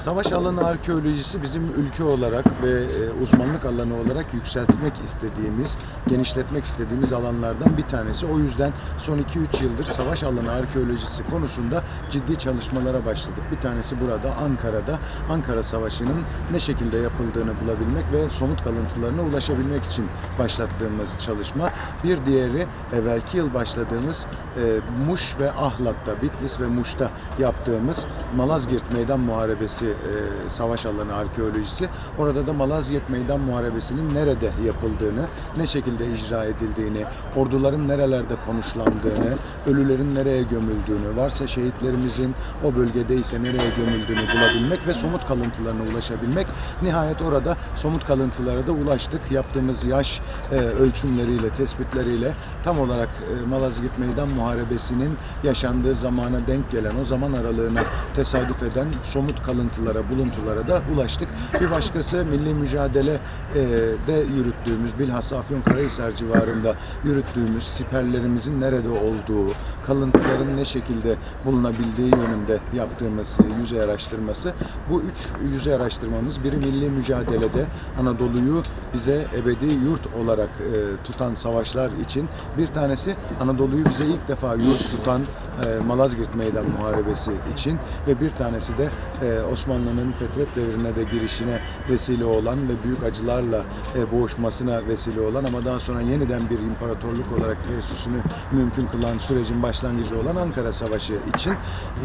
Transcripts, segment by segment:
Savaş alanı arkeolojisi bizim ülke olarak ve e, uzmanlık alanı olarak yükseltmek istediğimiz, genişletmek istediğimiz alanlardan bir tanesi. O yüzden son 2-3 yıldır savaş alanı arkeolojisi konusunda ciddi çalışmalara başladık. Bir tanesi burada Ankara'da Ankara Savaşı'nın ne şekilde yapıldığını bulabilmek ve somut kalıntılarına ulaşabilmek için başlattığımız çalışma. Bir diğeri evvelki yıl başladığımız e, Muş ve Ahlat'ta, Bitlis ve Muş'ta yaptığımız Malazgirt Meydan Muharebesi e, savaş alanı arkeolojisi. Orada da Malazgirt Meydan Muharebesi'nin nerede yapıldığını, ne şekilde icra edildiğini, orduların nerelerde konuşlandığını, ölülerin nereye gömüldüğünü, varsa şehitlerimizin o bölgedeyse nereye gömüldüğünü bulabilmek ve somut kalıntılarına ulaşabilmek. Nihayet orada somut kalıntılara da ulaştık. Yaptığımız yaş e, ölçümleriyle, tespitleriyle tam olarak e, Malazgirt Meydan Muharebesi'nin yaşandığı zamana denk gelen, o zaman aralığına tesadüf eden somut kalıntılara, buluntulara da ulaştık. Bir başkası milli mücadele e, de yürüttüğümüz, bilhassa Afyonkarahisar civarında yürüttüğümüz siperlerimizin nerede olduğu, kalıntıların ne şekilde bulunabildiği yönünde yaptığımız e, yüzey araştırması. Bu üç yüzey araştırmamız biri milli mücadelede Anadolu'yu bize ebedi yurt olarak e, tutan savaşlar için bir tanesi Anadolu'yu bize ilk defa yurt tutan e, Malazgirt Meydan Muharebesi için ve bir tanesi de e, Osmanlı'nın Fetret devrine de girişine vesile olan ve büyük acılarla e, boğuşmasına vesile olan ama daha sonra yeniden bir imparatorluk olarak teessüsünü mümkün kılan sürecin başlangıcı olan Ankara Savaşı için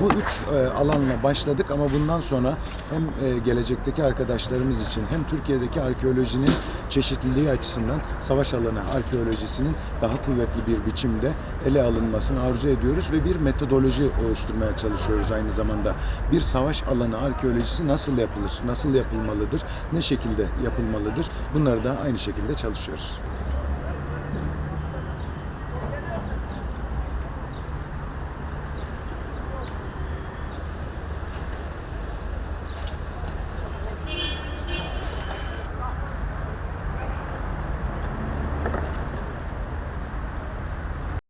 bu üç alanla başladık ama bundan sonra hem gelecekteki arkadaşlarımız için hem Türkiye'deki arkeolojinin çeşitliliği açısından savaş alanı arkeolojisinin daha kuvvetli bir biçimde ele alınmasını arzu ediyoruz ve bir metodoloji oluşturmaya çalışıyoruz aynı zamanda. Bir savaş alanı arkeolojisi nasıl yapılır, nasıl yapılmalıdır, ne şekilde yapılmalıdır bunları da aynı şekilde çalışıyoruz.